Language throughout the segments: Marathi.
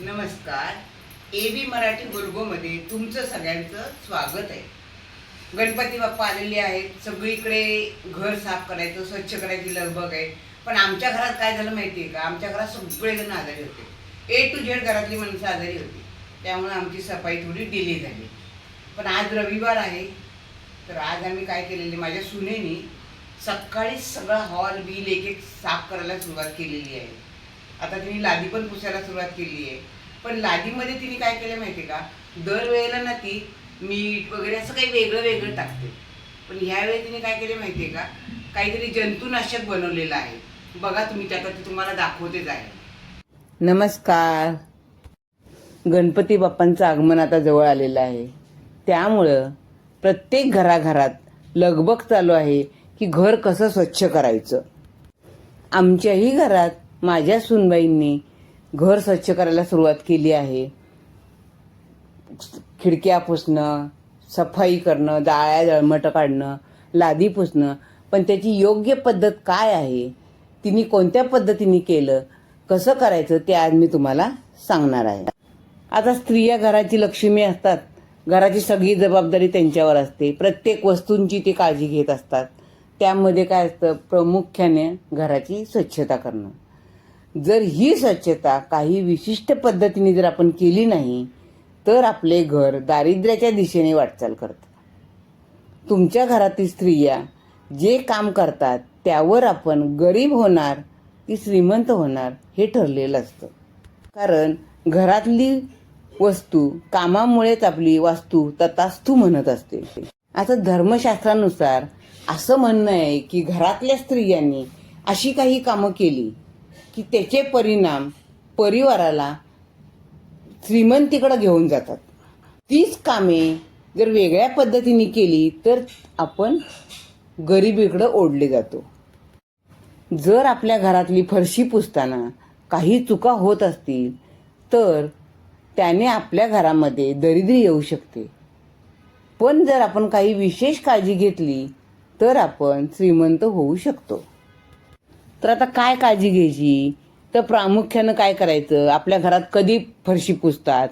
नमस्कार. ए बी मराठी बुलगोमध्ये तुमचं सगळ्यांचं स्वागत आहे. गणपती बाप्पा आलेले आहेत. सगळीकडे घर साफ करायचं स्वच्छ करायची लगबग आहे. पण आमच्या घरात काय झालं माहिती आहे का? आमच्या घरात सगळेजण आजारी होते. ए टू झेड घरातली माणसं आजारी होती. त्यामुळे आमची सफाई थोडी डिले झाली. पण आज रविवार आहे. तर आज आम्ही काय केलेले माझ्या सुनेनी सकाळीच सगळा हॉल बिल एक एक साफ करायला सुरुवात केलेली आहे. आता तिने लादी पण पुसायला सुरुवात केली आहे पण लादीमध्ये तिने काय केलं माहिती आहे का? दरवेळेला ना ती मीठ वगैरे असं काही वेगळं वेगळं टाकते. पण ह्यावेळी तिने काय केलं माहिती आहे का? काहीतरी जंतुनाशक बनवलेलं आहे. बघा तुम्ही त्यात ते तुम्हाला दाखवतेच आहे नमस्कार. गणपती बाप्पांचं आगमन आता जवळ आलेलं आहे. त्यामुळं प्रत्येक घराघरात लगबग चालू आहे की घर कसं स्वच्छ करायचं? आमच्याही घरात माझ्या सुनबाईंनी घर स्वच्छ करायला सुरुवात केली आहे. खिडक्या पुसणं सफाई करणं जाळ्या जळमटं काढणं लादी पुसणं. पण त्याची योग्य पद्धत काय आहे? तिने कोणत्या पद्धतीने केलं? कसं करायचं ते आज मी तुम्हाला सांगणार आहे. आता स्त्रिया घराची लक्ष्मी असतात. घराची सगळी जबाबदारी त्यांच्यावर असते. प्रत्येक वस्तूंची ते काळजी घेत असतात. त्यामध्ये काय असतं? प्रामुख्याने घराची स्वच्छता करणं. जर ही स्वच्छता काही विशिष्ट पद्धतीने जर आपण केली नाही तर आपले घर दारिद्र्याच्या दिशेने वाटचाल करतं. तुमच्या घरातील स्त्रिया जे काम करतात त्यावर आपण गरीब होणार की श्रीमंत होणार हे ठरलेलं असतं. कारण घरातली वस्तू कामामुळेच आपली वास्तू तथास्तू म्हणत असते. आता धर्मशास्त्रानुसार असं म्हणणं आहे की घरातल्या स्त्रियांनी अशी काही कामं केली की त्याचे परिणाम परिवाराला श्रीमंतीकडं घेऊन जातात. तीच कामे जर वेगळ्या पद्धतीने केली तर आपण गरिबीकडं ओढले जातो. जर आपल्या घरातली फरशी पुसताना काही चुका होत असतील तर त्याने आपल्या घरामध्ये दरिद्री येऊ शकते. पण जर आपण काही विशेष काळजी घेतली तर आपण श्रीमंत होऊ शकतो. तर आता काय काळजी घ्यायची? तर प्रामुख्यानं काय करायचं? आपल्या घरात कधी फरशी पुसतात?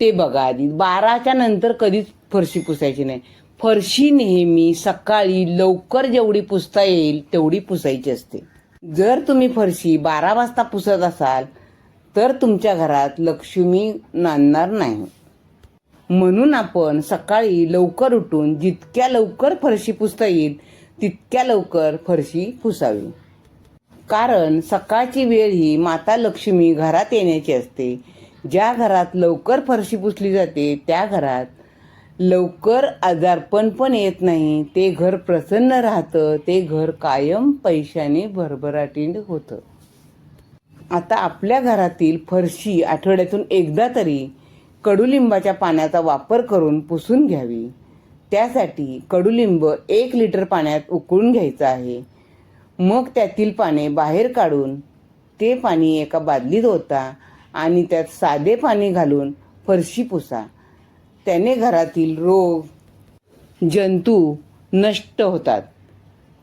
ते बघा आधी. बाराच्या नंतर कधीच फरशी पुसायची नाही. फरशी नेहमी सकाळी लवकर जेवढी पुसता येईल तेवढी पुसायची असते. जर तुम्ही फरशी बारा वाजता पुसत असाल तर तुमच्या घरात लक्ष्मी नांदणार नाही. म्हणून आपण सकाळी लवकर उठून जितक्या लवकर फरशी पुसता येईल तितक्या लवकर फरशी पुसावी. कारण सकाळची वेळ ही माता लक्ष्मी घरात येण्याची असते. ज्या घरात लवकर फरशी पुसली जाते त्या घरात लवकर आजारपण पण येत नाही. ते घर प्रसन्न राहतं ते घर कायम पैशाने भरभराटींड होतं. आता आपल्या घरातील फरशी आठवड्यातून एकदा तरी कडुलिंबाच्या पाण्याचा वापर करून पुसून घ्यावी. त्यासाठी कडुलिंब एक लिटर पाण्यात उकळून घ्यायचं आहे. मग त्यातील पाने बाहेर काढून ते पाणी एका बादलीत होता आणि त्यात साधे पाणी घालून फरशी पुसा. त्याने घरातील रोग जंतू नष्ट होतात.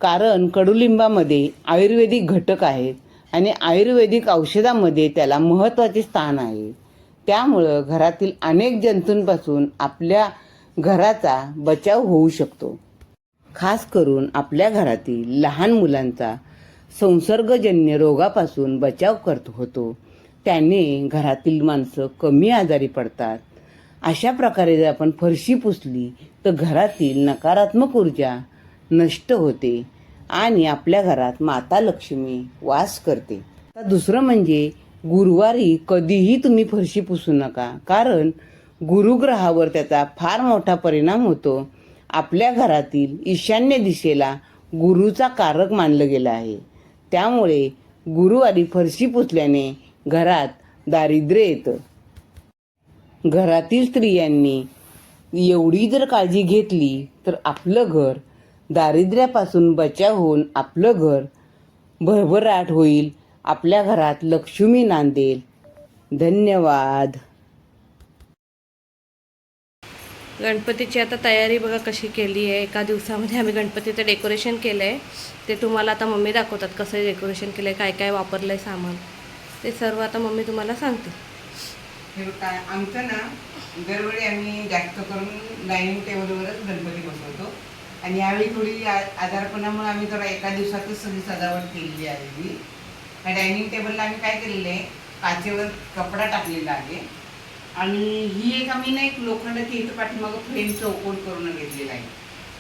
कारण कडुलिंबामध्ये आयुर्वेदिक घटक आहेत आणि आयुर्वेदिक औषधामध्ये त्याला महत्त्वाचे स्थान आहे. त्यामुळं घरातील अनेक जंतूंपासून आपल्या घराचा बचाव होऊ शकतो. खास करून आपल्या घरातील लहान मुलांचा संसर्गजन्य रोगापासून बचाव करत होतो. त्याने घरातील माणसं कमी आजारी पडतात. अशा प्रकारे जर आपण फरशी पुसली तर घरातील नकारात्मक ऊर्जा नष्ट होते आणि आपल्या घरात माता लक्ष्मी वास करते. तर दुसरं म्हणजे गुरुवारी कधीही तुम्ही फरशी पुसू नका. कारण गुरुग्रहावर त्याचा फार मोठा परिणाम होतो. आपल्या घरातील ईशान्य दिशेला गुरुचा कारक मानलं गेलं आहे. त्यामुळे गुरुवारी फरशी पुसल्याने घरात दारिद्र्य येतं. घरातील स्त्रियांनी एवढी जर काळजी घेतली तर आपलं घर दारिद्र्यापासून बचाव होऊन आपलं घर भरभराट होईल. आपल्या घरात लक्ष्मी नांदेल. धन्यवाद. गणपतीची आता तयारी बघा कशी केली आहे. एका दिवसामध्ये आम्ही गणपतीचं डेकोरेशन केलं आहे ते तुम्हाला आता मम्मी दाखवतात कसं डेकोरेशन केलं आहे काय काय वापरलं आहे सामान. ते सर्व आता मम्मी तुम्हाला सांगते हे आमचं ना दरवेळी आम्ही जास्त करून डायनिंग टेबलवरच गणपती बसवतो. आणि यावेळी थोडी आ- आजारपणामुळे आम्ही थोडा एका दिवसातच सगळी सजावट केलेली आहे ही डायनिंग टेबलला आम्ही काय केलेलं आहे काचेवर कपडा टाकलेला आहे. आणि ही एक आम्ही ना एक लोखंडाची इथं पाठीमागं फ्रेम चौकोन करून घेतलेला आहे.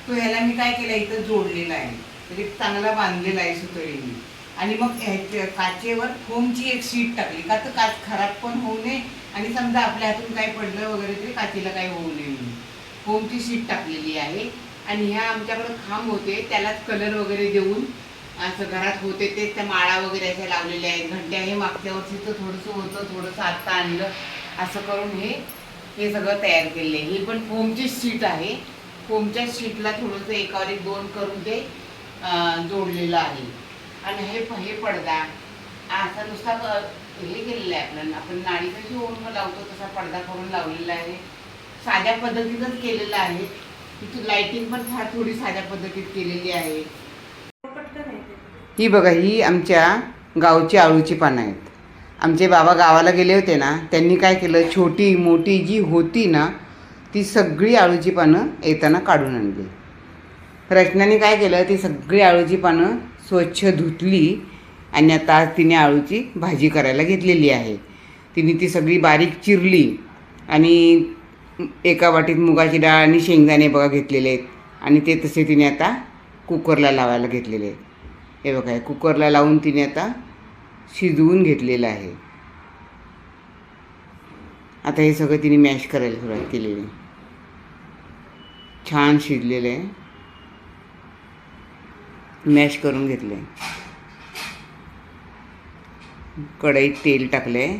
तो ह्याला मी काय केलं इथं जोडलेला आहे. म्हणजे चांगला बांधलेला आहे सुतळीने आणि मग ह्याच्या काचेवर फोमची एक शीट टाकली. का तर काच खराब पण होऊ नये आणि समजा आपल्या हातून काय पडलं वगैरे तरी काचेला काही होऊ नये म्हणून. फोमची शीट टाकलेली आहे. आणि ह्या आमच्याकडं खांब होते त्यालाच कलर वगैरे देऊन असं घरात होते ते. त्या माळा वगैरे अशा लावलेल्या आहेत. घंट्या हे मागच्या वर्षीचं थोडंसं होतं थोडंसं आत्ता आणलं. असं करून हे हे सगळं तयार केलेलं आहे. ही पण फोमची शीट आहे. फोमच्या शीटला थोडंसं एकावर एक दोन करून ते जोडलेलं आहे. आणि हे हे पडदा असा नुसता हे केलेलं आहे आपल्याला. आपण नाडी कशी ओढून लावतो तसा पडदा करून लावलेला आहे. साध्या पद्धतीतच केलेला आहे. तिथून लाइटिंग पण फार थोडी साध्या पद्धतीत केलेली आहे. ही बघा ही आमच्या गावची आळूची पानं आहेत. आमचे बाबा गावाला गेले होते ना त्यांनी काय केलं छोटी मोठी जी होती ना ती सगळी आळूची पानं येताना काढून आणली. रचनाने काय केलं ती सगळी आळूची पानं स्वच्छ धुतली आणि आता तिने आळूची भाजी करायला घेतलेली आहे. तिने ती सगळी बारीक चिरली आणि एका वाटीत मुगाची डाळ आणि शेंगदाणे बघा घेतलेले आहेत. आणि ते तसे तिने आता कुकरला लावायला घेतलेले आहेत. हे बघा कुकरला लावून तिने आता शिजवून घेतलेलं आहे. आता हे सगळं तिने मॅश करायला सुरुवात केलेली. छान शिजलेलं आहे. मॅश करून घेतलं आहे कढईत तेल टाकलं आहे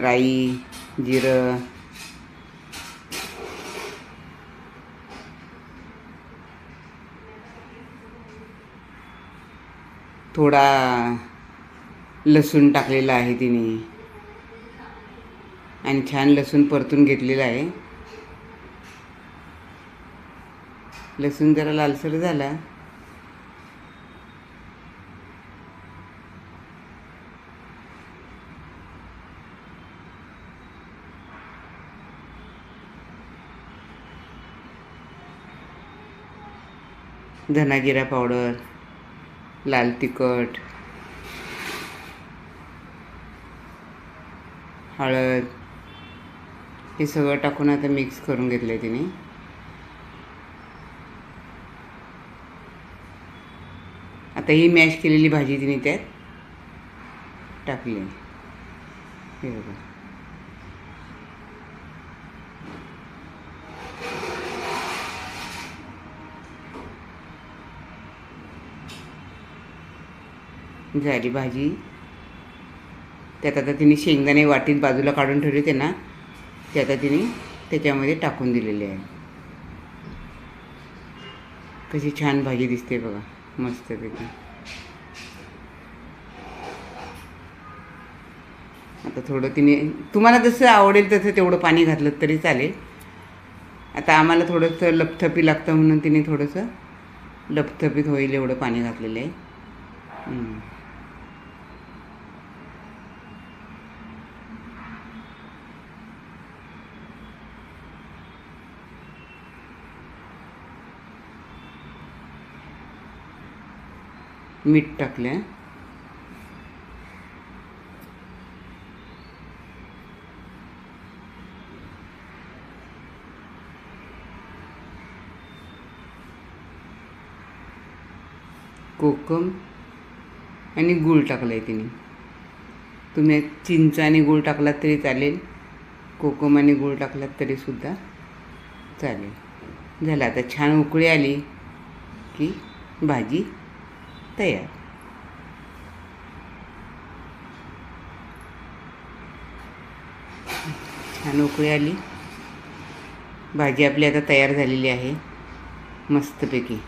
राई जिरं थोडा लसूण टाकलेला आहे तिने. आणि छान लसूण परतून घेतलेला आहे. लसूण जरा लालसर झाला. धनागिरा पावडर. लाल तिखट हळद हे सगळं टाकून आता मिक्स करून घेतलं आहे तिने आता ही मॅश केलेली भाजी तिने त्यात टाकली आहे. हे बघा झाली भाजी. त्यात आता तिने शेंगदाणे वाटीत बाजूला काढून ठेवले होते ना ते आता तिने त्याच्यामध्ये टाकून दिलेले आहे. कशी छान भाजी दिसते बघा मस्त पैकी. आता थोडं तिने तुम्हाला जसं आवडेल तसं तेवढं पाणी घातलं तरी चालेल. आता आम्हाला थोडंसं लपथपी लागतं म्हणून तिने थोडंसं लपथपीत होईल एवढं पाणी घातलेलं आहे. मीठ टाकलं कोकम आणि गूळ टाकलं आहे तिने. तुम्ही चिंच आणि गूळ टाकलात तरी चालेल कोकम आणि गूळ टाकलात तरीसुद्धा चालेल. झालं आता छान उकळी आली की भाजी तयार छान उकळी आली. भाजी आपली आता तयार झालेली आहे. मस्तपैकी.